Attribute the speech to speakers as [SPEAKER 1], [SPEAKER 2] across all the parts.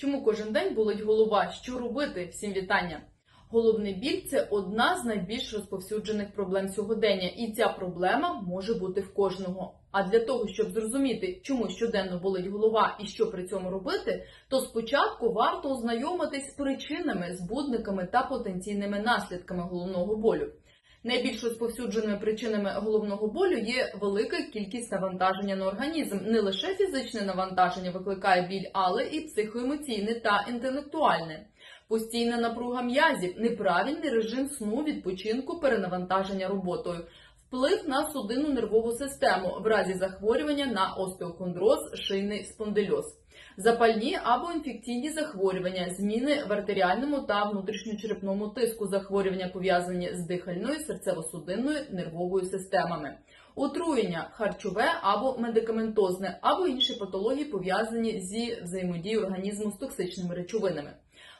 [SPEAKER 1] Чому кожен день болить голова? Що робити? Всім вітання! Головний біль це одна з найбільш розповсюджених проблем сьогодення, і ця проблема може бути в кожного. А для того, щоб зрозуміти, чому щоденно болить голова і що при цьому робити, то спочатку варто ознайомитись з причинами, збудниками та потенційними наслідками головного болю. Найбільш розповсюдженими причинами головного болю є велика кількість навантаження на організм. Не лише фізичне навантаження викликає біль, але і психоемоційне та інтелектуальне. Постійна напруга м'язів, неправильний режим сну, відпочинку, перенавантаження роботою, вплив на судинну нервову систему в разі захворювання на остеохондроз, шийний спондильоз, запальні або інфекційні захворювання, зміни в артеріальному та внутрішньочерепному тиску, захворювання пов'язані з дихальною, серцево-судинною нервовою системами, отруєння харчове або медикаментозне, або інші патології пов'язані зі взаємодією організму з токсичними речовинами.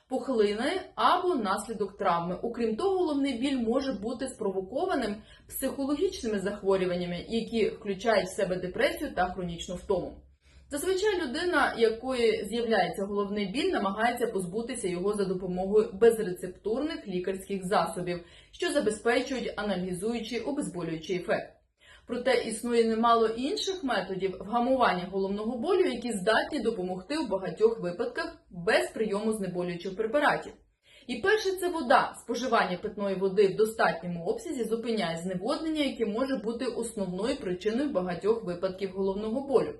[SPEAKER 1] Пухлини або наслідок травми. Окрім того, головний біль може бути спровокованим психологічними захворюваннями, які включають в себе депресію та хронічну втому. Зазвичай людина, якої з'являється головний біль, намагається позбутися його за допомогою безрецептурних лікарських засобів, що забезпечують анальгізуючий обезболюючий ефект. Проте існує немало інших методів вгамування головного болю, які здатні допомогти у багатьох випадках без прийому знеболюючих препаратів. І перше це вода. Споживання питної води в достатньому обсязі зупиняє зневоднення, яке може бути основною причиною багатьох випадків головного болю.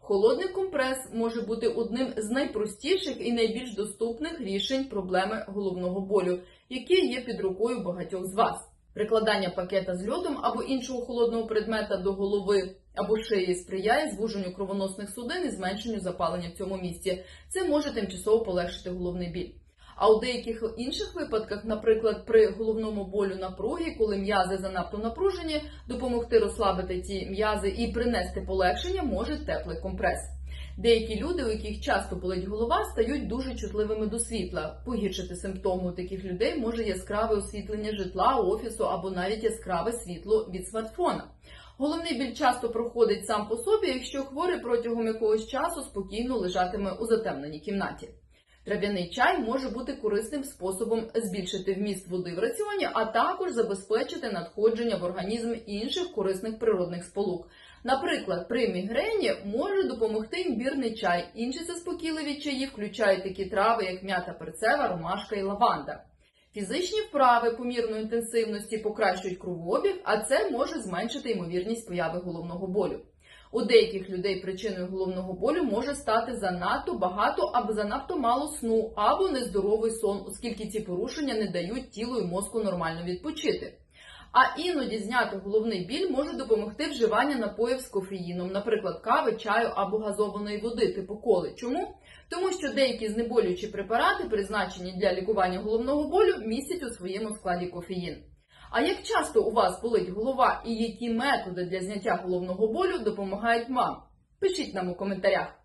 [SPEAKER 1] Холодний компрес може бути одним з найпростіших і найбільш доступних рішень проблеми головного болю, яке є під рукою багатьох з вас. Прикладання пакета з льодом або іншого холодного предмета до голови або шиї сприяє звуженню кровоносних судин і зменшенню запалення в цьому місці. Це може тимчасово полегшити головний біль. А у деяких інших випадках, наприклад, при головному болю напруги, коли м'язи занадто напружені, допомогти розслабити ці м'язи і принести полегшення може теплий компрес. Деякі люди, у яких часто болить голова, стають дуже чутливими до світла. Погіршити симптоми у таких людей може яскраве освітлення житла, офісу або навіть яскраве світло від смартфона. Головний біль часто проходить сам по собі, якщо хворий протягом якогось часу спокійно лежатиме у затемненій кімнаті. Трав'яний чай може бути корисним способом збільшити вміст води в раціоні, а також забезпечити надходження в організм інших корисних природних сполук. Наприклад, при мігрені може допомогти імбірний чай. Інші заспокійливі чаї включають такі трави, як м'ята перцева, ромашка і лаванда. Фізичні вправи помірної інтенсивності покращують кровообіг, а це може зменшити ймовірність появи головного болю. У деяких людей причиною головного болю може стати занадто багато або занадто мало сну, або нездоровий сон, оскільки ці порушення не дають тілу і мозку нормально відпочити. А іноді зняти головний біль може допомогти вживання напоїв з кофеїном, наприклад, кави, чаю або газованої води типу коли. Чому? Тому що деякі знеболюючі препарати, призначені для лікування головного болю, містять у своєму складі кофеїн. А як часто у вас болить голова і які методи для зняття головного болю допомагають вам? Пишіть нам у коментарях.